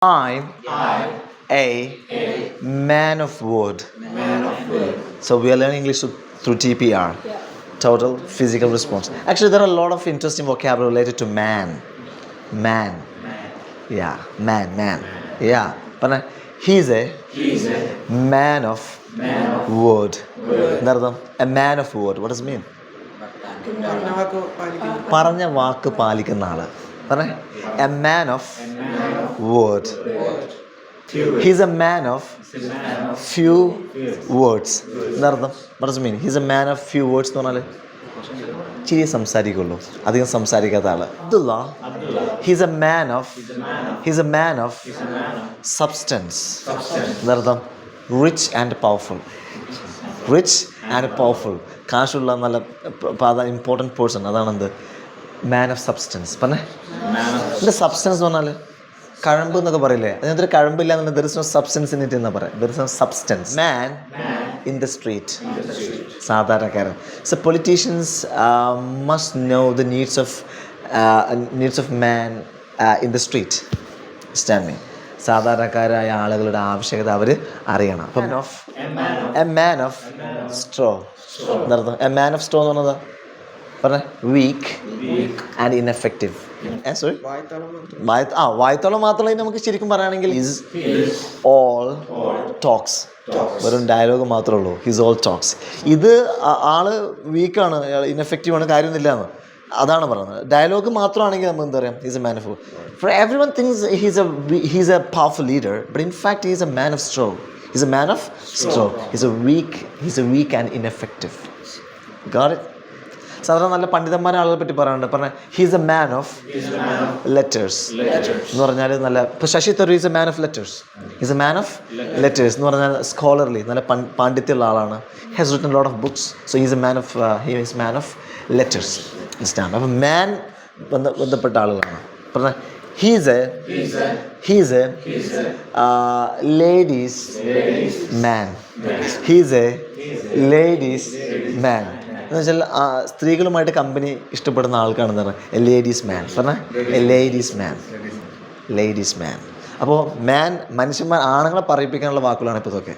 I'm a man of wood. So we are learning English through TPR. Total physical response. Actually, there are a lot of interesting vocabulary related to man. Man. Yeah, man, man. Yeah. But he's a man of wood. A man of wood. What does it mean? പറഞ്ഞ വാക്ക് പാലിക്കുന്ന ആൾ പറഞ്ഞേ? A man of word he's a man of few words എന്നർത്ഥം പറഞ്ഞു mean he's a man of few words എന്ന് പറഞ്ഞാൽ ചെറിയ സംസാരിക്കുള്ളൂ. അധികം സംസാരിക്കാത്ത ആൾ. Abdulla. He's a man of he's a man of substance എന്നർത്ഥം rich and powerful rich and powerful കാശുള്ള നല്ല ഇമ്പോർട്ടന്റ് പേഴ്സൺ അതാണ് എന്ത് മാൻ ഓഫ് സബ്സ്റ്റൻസ് പറഞ്ഞേ? ഇതിന്റെ സബ്സ്റ്റൻസ് എന്ന് പറഞ്ഞാൽ കഴമ്പ് എന്നൊക്കെ പറയില്ലേ? അതിനകത്തൊരു കഴമ്പില്ല എന്നുണ്ടെങ്കിൽ there is no substance in it എന്ന് പറയാം. There is no substance man in the street സാധാരണക്കാരൻ. So politicians must know the needs of needs of man in the street stand സാധാരണക്കാരായ ആളുകളുടെ ആവശ്യകത അവർ അറിയണം. അപ്പം എ മാൻ ഓഫ് സ്ട്രോ എന്താ എ മാൻ ഓഫ് സ്ട്രോ എന്ന് പറഞ്ഞത് പറഞ്ഞ വീക്ക് ആൻഡ് ഇൻഎഫക്റ്റീവ് സോറി ആ വായത്തോളം മാത്രമേ നമുക്ക് ശരിക്കും പറയുകയാണെങ്കിൽ ഇസ് ഓൾ ടോക്സ് വെറും ഡയലോഗ് മാത്രമേ ഉള്ളൂ. ഹിസ് ഓൾ ടോക്സ് ഇത് ആൾ വീക്കാണ് ഇൻഎഫക്റ്റീവ് ആണ് കാര്യമൊന്നുമില്ല എന്ന്. അതാണ് പറയുന്നത് ഡയലോഗ് മാത്രമാണെങ്കിൽ നമ്മൾ എന്താ പറയുക he's a man of for every one things he's a he's a powerful leader but in fact he's a man of straw he's a man of straw he's a weak he's a weak and ineffective got it സാധാരണ നല്ല പണ്ഡിതന്മാരെ ആളുകളെ പറ്റി പറയാറുണ്ട്. പറഞ്ഞ he's a man of letters എന്ന് പറഞ്ഞാൽ നല്ല ഇപ്പോൾ Shashi Tharoor is a man of letters is a man of letters എന്ന് പറഞ്ഞാൽ സ്കോളർലി നല്ല പാണ്ഡിത്യമുള്ള ആളാണ്. Has written lot of books so is a man of he is man of letters instance അപ്പോൾ മാൻ ബന്ധ ബന്ധപ്പെട്ട ആളുകളാണ്. പറഞ്ഞ he's a he's a ladies man he's a ladies man എന്ന് വെച്ചാൽ സ്ത്രീകളുമായിട്ട് കമ്പനി ഇഷ്ടപ്പെടുന്ന ആൾക്കാണെന്ന് പറഞ്ഞാൽ ലേഡീസ് മാൻ പറഞ്ഞ? ലേഡീസ് മാൻ ലേഡീസ് മാൻ അപ്പോൾ മാൻ മനുഷ്യന്മാർ ആണുങ്ങളെ പറയിപ്പിക്കാനുള്ള വാക്കുകളാണ് ഇപ്പോൾ ഇതൊക്കെ.